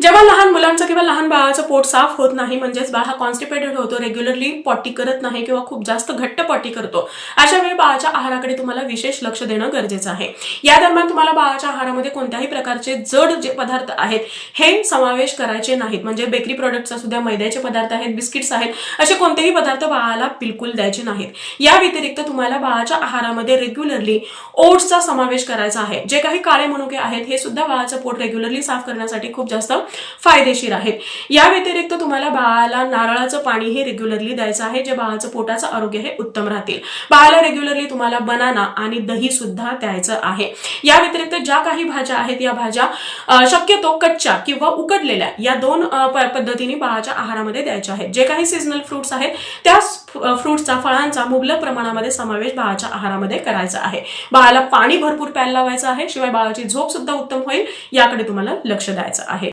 जेव्हा लहान मुलांचं किंवा लहान बाळाचं पोट साफ होत नाही म्हणजेच बाळ हा कॉन्स्टिपेटेड होतो रेग्युलरली पॉटी करत नाही किंवा खूप जास्त घट्ट पॉटी करतो अशा वेळी बाळाच्या आहाराकडे तुम्हाला विशेष लक्ष देणं गरजेचं आहे. या दरम्यान तुम्हाला बाळाच्या आहारामध्ये कोणत्याही प्रकारचे जड जे पदार्थ आहेत हे समावेश करायचे नाहीत. म्हणजे बेकरी प्रोडक्टचा सुद्धा मैद्याचे पदार्थ आहेत बिस्किट्स आहेत असे कोणतेही पदार्थ बाळाला बिलकुल द्यायचे नाहीत. या व्यतिरिक्त तुम्हाला बाळाच्या आहारामध्ये रेग्युलरली ओट्सचा समावेश करायचा आहे. जे काही काळे मनुके आहेत हे सुद्धा बाळाचं पोट रेग्युलरली साफ करण्यासाठी खूप जास्त फायदेशीर आहेत. या व्यतिरिक्त तुम्हाला बाळाला नारळाचं पाणी हे रेग्युलरली द्यायचं आहे जे बाळाचं पोटाचं आरोग्य हे उत्तम राहतील. बाळाला रेग्युलरली तुम्हाला बनाना आणि दही सुद्धा द्यायचं आहे. या व्यतिरिक्त ज्या काही भाज्या आहेत या भाज्या शक्यतो कच्च्या किंवा उकडलेल्या या दोन पद्धतीने बाळाच्या आहारामध्ये द्यायच्या आहेत. जे काही सीझनल फ्रुट्स आहेत त्या फ्रुट्सचा फळांचा मुबलक प्रमाणामध्ये समावेश बाळाच्या आहारामध्ये करायचा आहे. बाळाला पाणी भरपूर प्यायला लावायचं आहे शिवाय बाळाची झोप सुद्धा उत्तम होईल याकडे तुम्हाला लक्ष द्यायचं आहे.